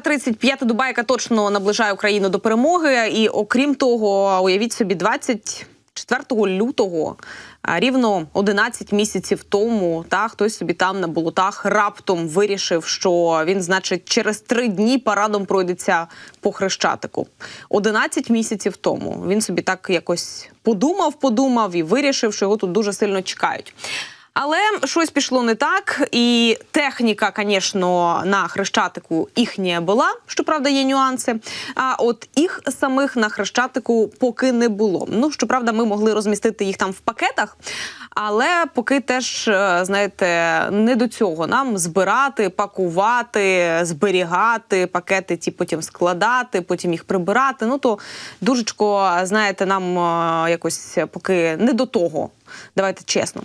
335-та доба, яка точно наближає Україну до перемоги. І окрім того, уявіть собі, 24 лютого, рівно 11 місяців тому, та хтось собі там на болотах раптом вирішив, що він, значить, через три дні парадом пройдеться по хрещатику. 11 місяців тому він собі так якось подумав, подумав і вирішив, що його тут дуже сильно чекають. Але щось пішло не так, і техніка, звісно, на хрещатику їхня була. Щоправда, є нюанси. А от їх самих на хрещатику поки не було. Ну щоправда, ми могли розмістити їх там в пакетах, але поки теж е, знаєте, не до цього нам збирати, пакувати, зберігати пакети, ті потім складати, потім їх прибирати. Ну то дужечко, знаєте, нам е, якось поки не до того. Давайте чесно.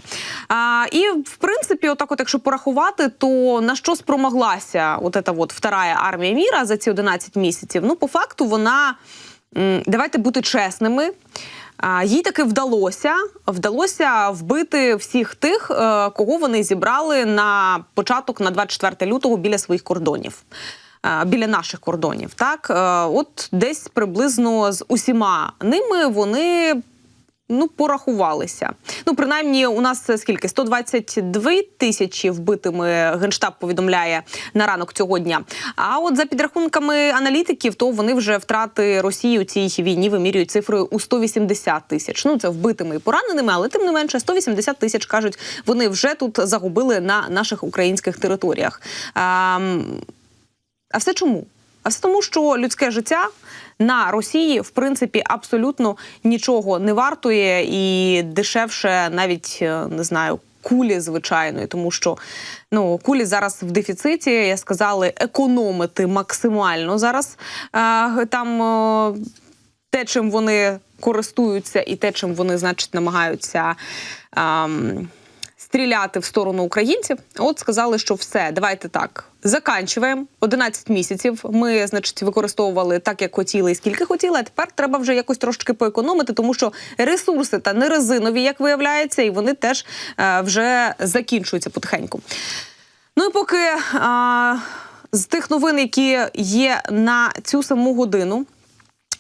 А, і в принципі, отак, от якщо порахувати, то на що спромоглася от ета от вторая армія міра за ці 11 місяців? Ну, по факту, вона давайте бути чесними. Їй таки вдалося вдалося вбити всіх тих, е, кого вони зібрали на початок на 24 лютого біля своїх кордонів. Біля наших кордонів, так Е, от десь приблизно з усіма ними вони ну порахувалися. Ну принаймні, у нас е, скільки 122 тисячі вбитими генштаб повідомляє на ранок цього дня. А от за підрахунками аналітиків, то вони вже втрати Росії у цій війні вимірюють цифрою у 180 тисяч. Ну це вбитими і пораненими, але тим не менше 180 тисяч кажуть, вони вже тут загубили на наших українських територіях. А, а все чому? А все тому, що людське життя на Росії в принципі абсолютно нічого не вартує і дешевше, навіть е, не знаю. Кулі звичайної, тому що ну кулі зараз в дефіциті. Я сказали економити максимально зараз е, там е, те, чим вони користуються, і те, чим вони, значить, намагаються. ем, стріляти в сторону українців. От сказали, що все, давайте так. Заканчуємо 11 місяців. Ми, значить, використовували так, як хотіли і скільки хотіли. А тепер треба вже якось трошки поекономити, тому що ресурси та не резинові, як виявляється, і вони теж е, вже закінчуються потихеньку. Ну і поки е, з тих новин, які є на цю саму годину.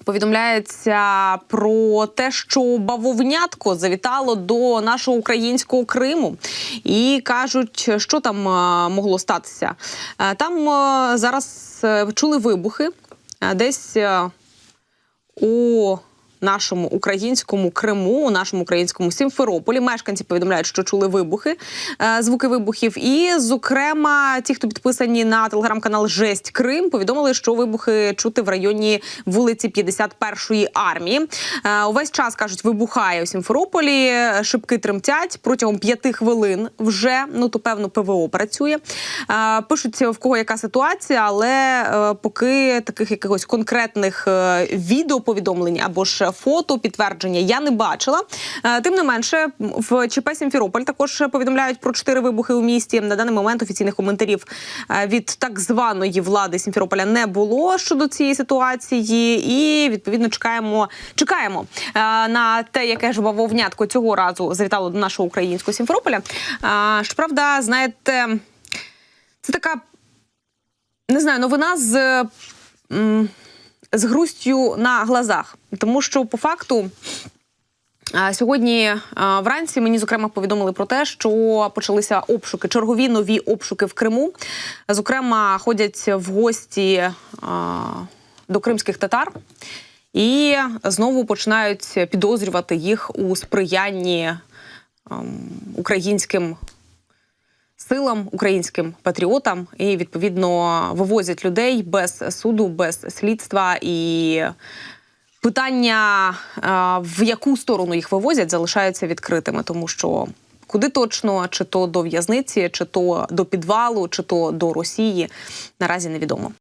Повідомляється про те, що бавовнятко завітало до нашого українського Криму, і кажуть, що там е, могло статися. Е, Там е, зараз чули вибухи десь у нашому українському Криму, у нашому українському Сімферополі. Мешканці повідомляють, що чули вибухи, е, звуки вибухів. І, зокрема, ті, хто підписані на телеграм-канал Жесть Крим, повідомили, що вибухи чути в районі вулиці 51-ї армії. Е, Увесь час кажуть, вибухає у Сімферополі. Шибки тремтять протягом п'яти хвилин. Вже ну то певно ПВО працює. Е, Пишуть в кого яка ситуація, але поки таких якихось конкретних е, відеоповідомлень або ж фото підтвердження я не бачила. Е, Тим не менше, в ЧП Сімферополь також повідомляють про чотири вибухи у місті. На даний момент офіційних коментарів е, від так званої влади Сімферополя не було щодо цієї ситуації, і відповідно чекаємо, чекаємо е, на те, яке ж бавовнятко цього разу завітало до нашого українського Сімферополя. Щоправда, знаєте, це така не знаю, новина з. З грустю на глазах, тому що по факту. Сьогодні вранці мені зокрема повідомили про те, що почалися обшуки, чергові нові обшуки в Криму. Зокрема, ходять в гості до кримських татар і знову починають підозрювати їх у сприянні ем, українським силам, українським патріотам, і відповідно вивозять людей без суду, без слідства і. Питання, е, в яку сторону їх вивозять, залишаються відкритими, тому що куди точно, чи то до в'язниці, чи то до підвалу, чи то до Росії, наразі невідомо.